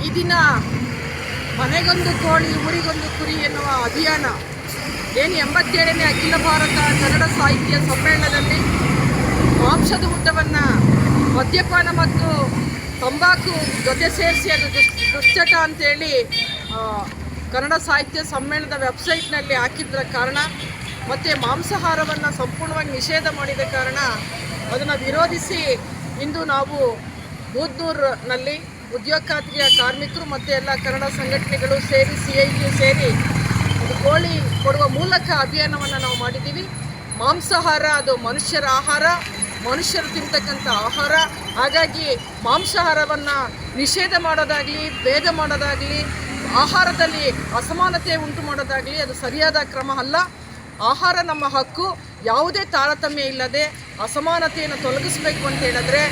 ಈ ದಿನ ಮನೆಗೊಂದು ಕೋಳಿ, ಊರಿಗೊಂದು ಕುರಿ ಎನ್ನುವ ಅಭಿಯಾನ ಏನು ಎಂಬತ್ತೇಳನೇ ಅಖಿಲ ಭಾರತ ಕನ್ನಡ ಸಾಹಿತ್ಯ ಸಮ್ಮೇಳನದಲ್ಲಿ ಮಾಂಸದ ಊಟವನ್ನು ಮದ್ಯಪಾನ ಮತ್ತು ತಂಬಾಕು ಜೊತೆ ಸೇರಿಸಿ ಅದು ದುಶ್ಚಟ ಅಂತೇಳಿ ಕನ್ನಡ ಸಾಹಿತ್ಯ ಸಮ್ಮೇಳನದ ವೆಬ್ಸೈಟ್ನಲ್ಲಿ ಹಾಕಿದ್ರ ಕಾರಣ ಮತ್ತು ಮಾಂಸಾಹಾರವನ್ನು ಸಂಪೂರ್ಣವಾಗಿ ನಿಷೇಧ ಮಾಡಿದ ಕಾರಣ ಅದನ್ನು ವಿರೋಧಿಸಿ ಇಂದು ನಾವು ಬೂದ್ನೂರ್ನಲ್ಲಿ ಉದ್ಯೋಗ ಖಾತ್ರಿಯ ಕಾರ್ಮಿಕರು ಮತ್ತು ಎಲ್ಲ ಕನ್ನಡ ಸಂಘಟನೆಗಳು ಸೇರಿ ಸಿ ಐ ಟಿ ಸೇರಿ ಒಂದು ಕೋಳಿ ಕೊಡುವ ಮೂಲಕ ಅಭಿಯಾನವನ್ನು ನಾವು ಮಾಡಿದ್ದೀವಿ. ಮಾಂಸಾಹಾರ, ಅದು ಮನುಷ್ಯರ ಆಹಾರ, ಮನುಷ್ಯರು ತಿಂತಕ್ಕಂಥ ಆಹಾರ, ಹಾಗಾಗಿ ಮಾಂಸಾಹಾರವನ್ನು ನಿಷೇಧ ಮಾಡೋದಾಗಲಿ ಭೇದ ಮಾಡೋದಾಗಲಿ, ಆಹಾರದಲ್ಲಿ ಅಸಮಾನತೆ ಉಂಟು ಮಾಡೋದಾಗಲಿ ಅದು ಸರಿಯಾದ ಕ್ರಮ ಅಲ್ಲ. ಆಹಾರ ನಮ್ಮ ಹಕ್ಕು, ಯಾವುದೇ ತಾರತಮ್ಯ ಇಲ್ಲದೆ ಅಸಮಾನತೆಯನ್ನು ತೊಲಗಿಸ್ಬೇಕು ಅಂತ ಹೇಳಿದ್ರೆ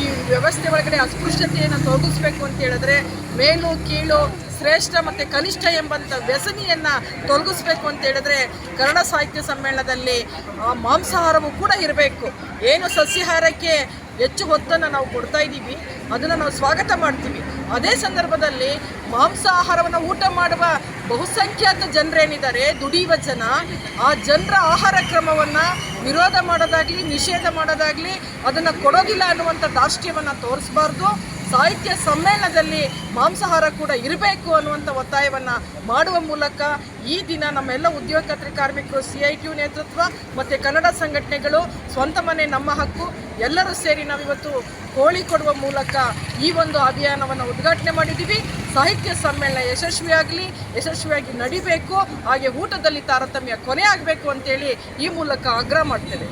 ಈ ವ್ಯವಸ್ಥೆ ಒಳಗಡೆ ಅಸ್ಪೃಶ್ಯತೆಯನ್ನು ತೊಲಗಿಸ್ಬೇಕು ಅಂತ ಹೇಳಿದ್ರೆ ಮೇಲು, ಕೀಳು, ಶ್ರೇಷ್ಠ ಮತ್ತು ಕನಿಷ್ಠ ಎಂಬಂಥ ವ್ಯಸನಿಯನ್ನು ತೊಲಗಿಸ್ಬೇಕು ಅಂತ ಹೇಳಿದ್ರೆ ಕನ್ನಡ ಸಾಹಿತ್ಯ ಸಮ್ಮೇಳನದಲ್ಲಿ ಮಾಂಸಾಹಾರವು ಕೂಡ ಇರಬೇಕು. ಏನು ಸಸ್ಯಾಹಾರಕ್ಕೆ ಹೆಚ್ಚು ಹೊತ್ತನ್ನು ನಾವು ಕೊಡ್ತಾ ಇದ್ದೀವಿ. ಅದನ್ನು ನಾವು ಸ್ವಾಗತ ಮಾಡ್ತೀವಿ. ಅದೇ ಸಂದರ್ಭದಲ್ಲಿ ಮಾಂಸಾಹಾರವನ್ನು ಊಟ ಮಾಡುವ ಬಹುಸಂಖ್ಯಾತ ಜನರೇನಿದ್ದಾರೆ, ದುಡಿಯುವ ಜನ. ಆ ಜನರ ಆಹಾರ ಕ್ರಮವನ್ನು ವಿರೋಧ ಮಾಡೋದಾಗಲಿ, ನಿಷೇಧ ಮಾಡೋದಾಗಲಿ, ಅದನ್ನು ಕೊಡೋದಿಲ್ಲ ಅನ್ನುವಂಥ ದಾಷ್ಟ್ಯವನ್ನು ತೋರಿಸಬಾರ್ದು. ಸಾಹಿತ್ಯ ಸಮ್ಮೇಳನದಲ್ಲಿ ಮಾಂಸಾಹಾರ ಕೂಡ ಇರಬೇಕು ಅನ್ನುವಂಥ ಒತ್ತಾಯವನ್ನು ಮಾಡುವ ಮೂಲಕ ಈ ದಿನ ನಮ್ಮೆಲ್ಲ ಉದ್ಯೋಗ ಖಾತ್ರಿ ಕಾರ್ಮಿಕರು ಸಿ ಐ ಟಿ ನೇತೃತ್ವ ಮತ್ತು ಕನ್ನಡ ಸಂಘಟನೆಗಳು ಸ್ವಂತ ಮನೆ, ನಮ್ಮ ಹಕ್ಕು, ಎಲ್ಲರೂ ಸೇರಿ ನಾವಿವತ್ತು ಕೋಳಿ ಕೊಡುವ ಮೂಲಕ ಈ ಒಂದು ಅಭಿಯಾನವನ್ನು ಉದ್ಘಾಟನೆ ಮಾಡಿದ್ದೀವಿ. ಸಾಹಿತ್ಯ ಸಮ್ಮೇಳನ ಯಶಸ್ವಿಯಾಗಲಿ, ಯಶಸ್ವಿಯಾಗಿ ನಡಿಬೇಕು, ಹಾಗೆ ಊಟದಲ್ಲಿ ತಾರತಮ್ಯ ಕೊನೆ ಆಗಬೇಕು ಅಂತೇಳಿ ಈ ಮೂಲಕ ಆಗ್ರಹ ಮಾಡ್ತೇವೆ.